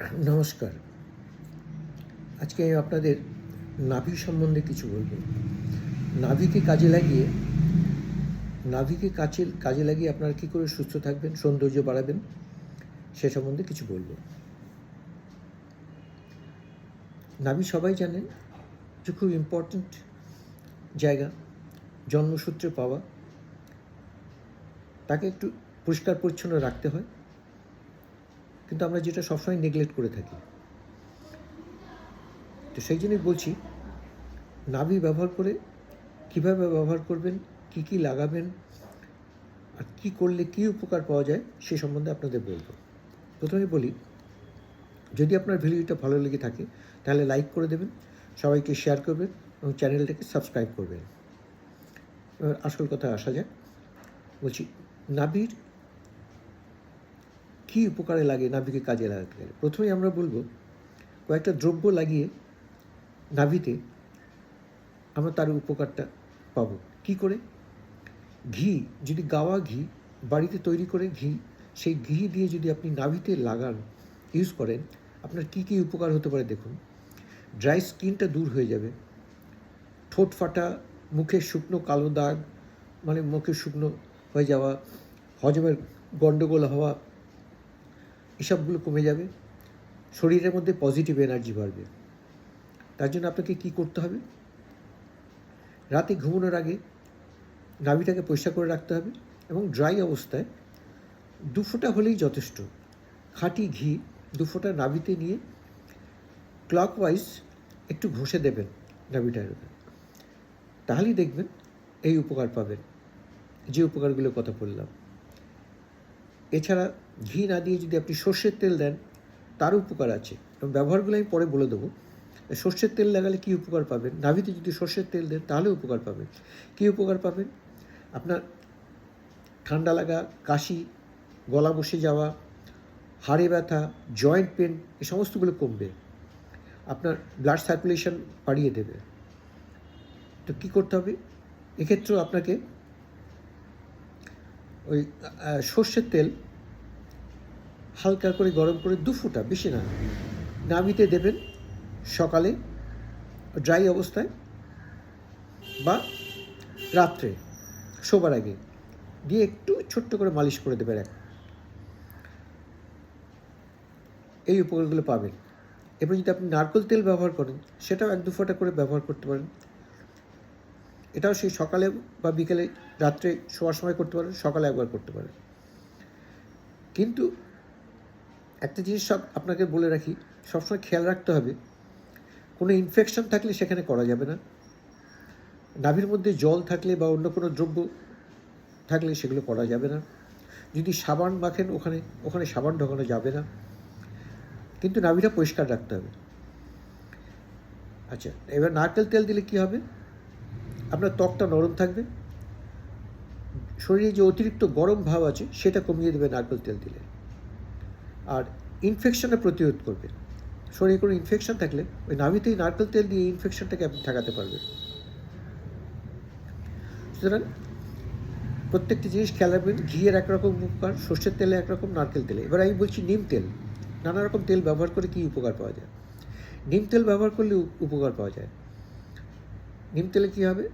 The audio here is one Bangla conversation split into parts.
নমস্কার। আজকে আমি আপনাদের নাভি সম্বন্ধে কিছু বলব। নাভিকে কাজে লাগিয়ে, নাভিকে কাছে, কাজে লাগিয়ে আপনারা কী করে সুস্থ থাকবেন, সৌন্দর্য বাড়াবেন, সে সম্বন্ধে কিছু বলব। নাভি সবাই জানেন যে খুব ইম্পর্ট্যান্ট জায়গা, জন্মসূত্রে পাওয়া। তাকে একটু পরিষ্কার পরিচ্ছন্ন রাখতে হয়। কিন্তু আমরা যেটা সবসময় নেগলেক্ট করে থাকি। তো সেই জন্যই বলছি, নাভি ব্যবহার করে কীভাবে ব্যবহার করবেন, কি কি লাগাবেন, আর কি করলে কি উপকার পাওয়া যায়, সে সম্বন্ধে আপনাদের বলব। প্রথমে বলি, যদি আপনার ভিডিওটা ভালো লেগে থাকে, তাহলে লাইক করে দেবেন, সবাইকে শেয়ার করবেন এবং চ্যানেলটাকে সাবস্ক্রাইব করবেন। এবার আসল কথা আসা যাক। বলছি, নাভির কী উপকারে লাগে নাভিকে কাজে লাগাতে? গেলে প্রথমেই আমরা বলব, কয়েকটা দ্রব্য লাগিয়ে নাভিতে আমরা তার উপকারটা পাবো। কি করে? ঘি, যদি গাওয়া ঘি, বাড়িতে তৈরি করে ঘি, সেই ঘি দিয়ে যদি আপনি নাভিতে লাগান ইউজ করেন, আপনার কি কি উপকার হতে পারে দেখুন। ড্রাই স্কিনটা দূর হয়ে যাবে। ঠোঁট ফাটা, মুখে শুকনো কালো দাগ মানে মুখে শুকনো হয়ে যাওয়া, হজমের গণ্ডগোল হওয়া এসবগুলো কমে যাবে, শরীরের মধ্যে পজিটিভ এনার্জি বাড়বে। তার জন্য আপনাকে কি করতে হবে? রাতে ঘুমানোর আগে নাভিটাকে পরিষ্কার করে রাখতে হবে এবং ড্রাই অবস্থায় দু ফোঁটা হলেই যথেষ্ট। খাঁটি ঘি দু ফোঁটা নাভিতে নিয়ে ক্লকওয়াইজ একটু ঘষে দেবেন নাভিটার তাহলেই দেখবেন এই উপকার পাবেন। যে উপকারগুলোর কথা বললাম। এছাড়া ঘি না দিয়ে যদি আপনি সর্ষের তেল দেন, তার উপকার আছে। এবং ব্যবহারগুলো আমি পরে বলে দেবো। সর্ষের তেল লাগালে কী উপকার পাবেন? নাভিতে যদি সর্ষের তেল দেন, তাহলে উপকার পাবেন। কী উপকার পাবেন? আপনার ঠান্ডা লাগা, কাশি, গলা বসে যাওয়া, হাড়ে ব্যথা, জয়েন্ট পেন এই সমস্তগুলো কমবে। আপনার ব্লাড সার্কুলেশন বাড়িয়ে দেবে। তো কী করতে হবে? এক্ষেত্রেও আপনাকে ওই সর্ষের তেল হালকা করে গরম করে দু ফোঁটা, বেশি না। নাভিতে দেবেন সকালে ড্রাই অবস্থায় বা রাত্রে, শোবার আগে। দিয়ে একটু ছোট্ট করে মালিশ করে দেবেন এক এই উপকারগুলো পাবেন। এবং যদি আপনি নারকেল তেল ব্যবহার করেন, সেটাও এক দু ফোঁটা করে ব্যবহার করতে পারেন। এটাও সেই সকালে বা বিকেলে, রাত্রে শোয়ার সময় করতে পারেন, সকালে একবার করতে পারেন। কিন্তু একটা জিনিস সব আপনাকে বলে রাখি, সবসময় খেয়াল রাখতে হবে, কোনো ইনফেকশন থাকলে সেখানে করা যাবে না। নাভির মধ্যে জল থাকলে বা অন্য কোনো দ্রব্য থাকলে সেগুলো করা যাবে না। যদি সাবান মাখেন ওখানে ওখানে সাবান ঢোকানো যাবে না। কিন্তু নাভিটা পরিষ্কার রাখতে হবে। আচ্ছা এবার নারকেল তেল দিলে কি হবে? আপনার ত্বকটা নরম থাকবে। শরীরে যে অতিরিক্ত গরম ভাব আছে, সেটা কমিয়ে দেবে নারকেল তেল দিলে। আর ইনফেকশনে প্রতিরোধ করবে। শরীরে কোনো ইনফেকশন থাকলে ওই নাভিতেই নারকেল তেল দিয়ে ইনফেকশনটাকে আপনি ঠেকাতে পারবেন। সুতরাং প্রত্যেকটি জিনিস খেয়াল রাখবেন, ঘিয়ের একরকম উপকার, সর্ষের তেলে একরকম নারকেল তেলে। এবার আমি বলছি নিম তেল। নানা রকম তেল ব্যবহার করে কী উপকার পাওয়া যায়? নিম তেল ব্যবহার করলে উপকার পাওয়া যায়। নিম তেলে কী হবে?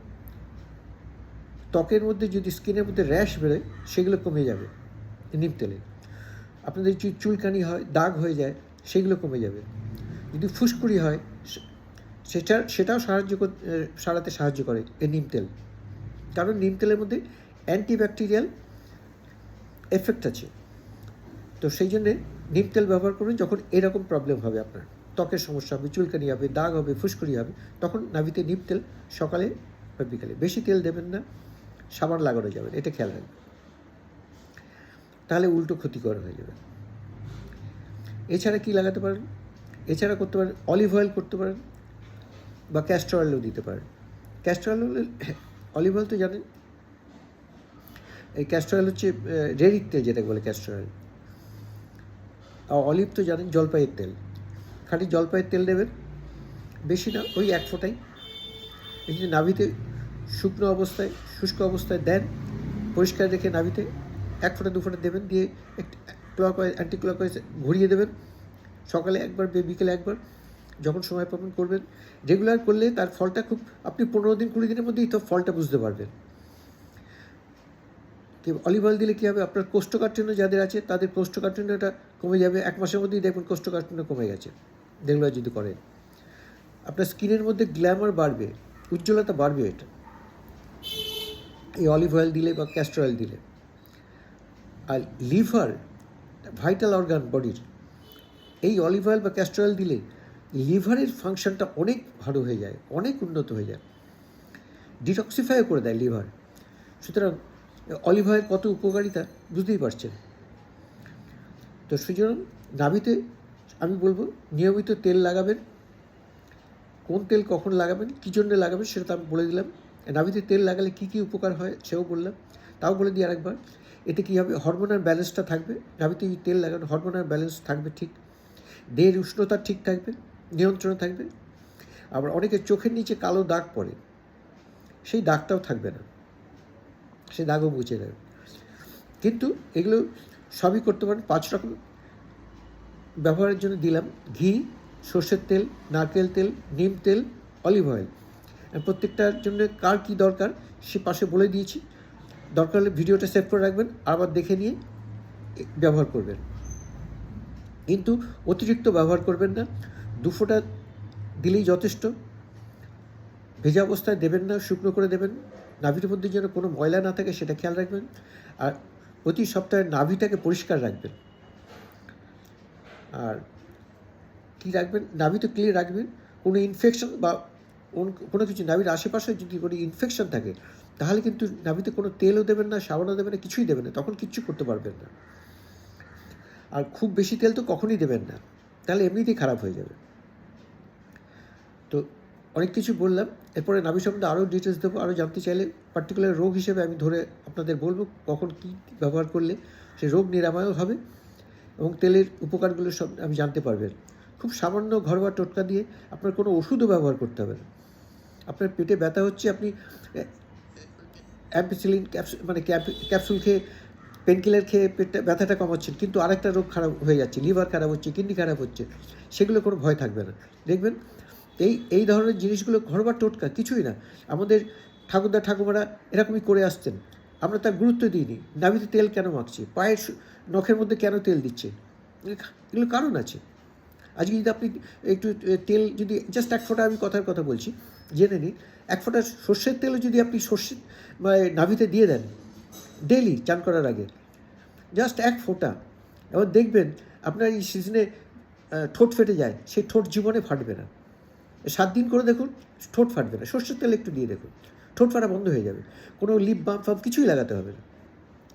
ত্বকের মধ্যে যদি স্কিনের মধ্যে র্যাশ বেরোয়, সেগুলো কমে যাবে নিম তেলে। আপনাদের চুলকানি হয়, দাগ হয়ে যায়, সেগুলো কমে যাবে। যদি ফুসকুড়ি হয় সেটা, সেটাও সাহায্য সারাতে সাহায্য করে এই নিম তেল। কারণ নিম তেলের মধ্যে অ্যান্টিব্যাকটেরিয়াল এফেক্ট আছে। তো সেই জন্যে নিম তেল ব্যবহার করুন যখন এরকম প্রবলেম হবে আপনার। ত্বকের সমস্যা হবে, চুলকানি হবে, দাগ হবে, ফুসকুড়ি হবে, তখন নাভিতে নিম তেল সকালে বা বিকালে। বেশি তেল দেবেন না সাবান লাগানো যাবে এটা খেয়াল রাখবেন। তাহলে উল্টো ক্ষতিকর হয়ে যাবে। এছাড়া কি লাগাতে পারেন? এছাড়া করতে পারেন অলিভ অয়েল করতে পারেন বা ক্যাস্টর অয়েলও দিতে পারেন। ক্যাস্টর অয়েল অলিভ অয়েল তো জানেন, এই ক্যাস্টর অয়েল হচ্ছে রেডির তেল যেটাকে বলে ক্যাস্টর অয়েল আর অলিভ তো জানেন, জলপাইয়ের তেল। খালি জলপাইয়ের তেল দেবেন, বেশি না, ওই এক ফোঁটাই। এই যে নাভিতে শুকনো অবস্থায়, শুষ্ক অবস্থায় দেন, পরিষ্কার রেখে নাভিতে এক ফোঁটা, দু ফোঁটা দেবেন, দিয়ে clockwise anticlockwise ঘুরিয়ে দেবেন। সকালে একবার বিকেলে একবার, যখন সময় পাবেন করবেন। রেগুলার করলে তার ফলটা খুব, আপনি পনেরো দিন, কুড়ি দিনের মধ্যেই তো ফলটা বুঝতে পারবেন। অলিভ অয়েল দিলে কী হবে? আপনার কোষ্ঠকাঠিন্য যাদের আছে, তাদের কোষ্ঠকাঠিন্যটা কমে যাবে। এক মাসের মধ্যেই দেখবেন কোষ্ঠকাঠিন্য কমে গেছে রেগুলার যদি করেন আপনার স্কিনের মধ্যে গ্ল্যামার বাড়বে, উজ্জ্বলতা বাড়বে এটা। এই অলিভ অয়েল দিলে বা ক্যাস্টর অয়েল দিলে। আর লিভার ভাইটাল অর্গান বডির এই অলিভ অয়েল বা ক্যাস্টর অয়েল দিলে লিভারের ফাংশনটা অনেক ভালো হয়ে যায়, অনেক উন্নত হয়ে যায়। ডিটক্সিফাইও করে দেয় লিভার। সুতরাং অলিভ অয়েল কত উপকারিতা বুঝতেই পারছেন। তো সুতরাং নাভিতে আমি বলব, নিয়মিত তেল লাগাবেন। কোন তেল কখন লাগাবেন, কী জন্য লাগাবেন সেটা আমি বলে দিলাম। নাভিতে তেল লাগালে কী কী উপকার হয় সেও বললাম। তাও বলে দিই আরেকবার। এতে কী হবে? হরমোনাল ব্যালেন্সটা থাকবে? নাভিতে যদি তেল লাগানো হরমোনাল ব্যালেন্স থাকবে ঠিক। দেহের উষ্ণতা ঠিক থাকবে, নিয়ন্ত্রণ থাকবে। আবার অনেকে চোখের নিচে কালো দাগ পড়ে, সেই দাগটাও থাকবে না। সে দাগও মুছে দেবে কিন্তু এগুলো সবই করতে পারেন। পাঁচ রকম ব্যবহারের জন্য দিলাম। ঘি, সর্ষের তেল, নারকেল তেল, নিম তেল অলিভ অয়েল প্রত্যেকটার জন্য কার কি দরকার, সে পাশে বলে দিয়েছি। দরকার হলে ভিডিওটা সেভ করে রাখবেন, আবার দেখে নিয়ে ব্যবহার করবেন। কিন্তু অতিরিক্ত ব্যবহার করবেন না, দু ফোঁটা দিলেই যথেষ্ট। ভেজা অবস্থায় দেবেন না, শুকনো করে দেবেন। নাভির মধ্যে যেন কোনো ময়লা না থাকে, সেটা খেয়াল রাখবেন। আর প্রতি সপ্তাহে নাভিটাকে পরিষ্কার রাখবেন। আর কী রাখবেন? নাভি তো ক্লিয়ার রাখবেন। কোনো ইনফেকশন বা কোন- কিছু, নাভির আশেপাশে যদি কোনো ইনফেকশন থাকে তাহলে কিন্তু নাভিতে কোনো তেলও দেবেন না, সাবানও দেবেন না, কিছুই দেবেন না। তখন কিচ্ছু করতে পারবেন না। আর খুব বেশি তেল তো কখনই দেবেন না। তাহলে এমনিতেই খারাপ হয়ে যাবে। তো অনেক কিছু বললাম। এরপরে নাভি সম্বন্ধে আরও ডিটেলস দেবো, আরও জানতে চাইলে পার্টিকুলার রোগ হিসেবে আমি ধরে আপনাদের বলব কখন কী ব্যবহার করলে সে রোগ নিরাময়ও হবে এবং তেলের উপকারগুলো সব আমি জানতে পারবেন। খুব সামান্য ঘরোয়া টোটকা দিয়ে আপনার কোনো ওষুধও ব্যবহার করতে হবে না। আপনার পেটে ব্যথা হচ্ছে, আপনি অ্যাম্পিসিলিন ক্যাপসুল মানে ক্যাপসুল খেয়ে পেনকিলার খেয়ে পেটটা ব্যথাটা কমাচ্ছেন, কিন্তু আরেকটা রোগ খারাপ হয়ে যাচ্ছে লিভার খারাপ হচ্ছে কিডনি খারাপ হচ্ছে সেগুলো কোনো ভয় থাকবে না। দেখবেন, এই এই ধরনের জিনিসগুলো ঘরোয়া টোটকা, কিছুই না। আমাদের ঠাকুরদা, ঠাকুমারা এরকমই করে আসছেন। আমরা তার গুরুত্ব দিইনি। নাভিতে তেল কেন মাখছি? পায়ের নখের মধ্যে কেন তেল দিচ্ছে? এগুলো কারণ আছে। আজকে যদি আপনি একটু তেল যদি জাস্ট এক ফোঁটা আমি কথার কথা বলছি, জেনে নিন, এক ফোঁটা সর্ষের তেলও যদি আপনি সর্ষে নাভিতে দিয়ে দেন ডেলি চান করার আগে জাস্ট এক ফোঁটা, এবার দেখবেন আপনার এই সিজনে ঠোঁট ফেটে যায়, সেই ঠোঁট জীবনে ফাটবে না। সাত দিন করে দেখুন, ঠোঁট ফাটবে না, সর্ষের তেল একটু দিয়ে দেখুন, ঠোঁট ফাটা বন্ধ হয়ে যাবে, কোনো লিপ বাম ফাম কিছুই লাগাতে হবে না।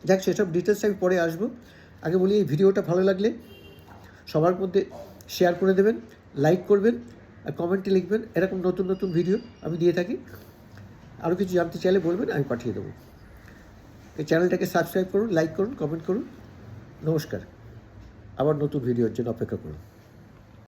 যাক, সেসব ডিটেলস আমি পরে আসব। আগে বলি, এই ভিডিওটা ভালো লাগলে সবার মধ্যে শেয়ার করে দেবেন লাইক করবেন, আর কমেন্টে লিখবেন, এরকম নতুন নতুন ভিডিও আমি দিয়ে থাকি। আরও কিছু জানতে চাইলে বলবেন, আমি পাঠিয়ে দেবো। এই চ্যানেলটাকে সাবস্ক্রাইব করুন লাইক করুন কমেন্ট করুন। নমস্কার। আবার নতুন ভিডিওর জন্য অপেক্ষা করুন।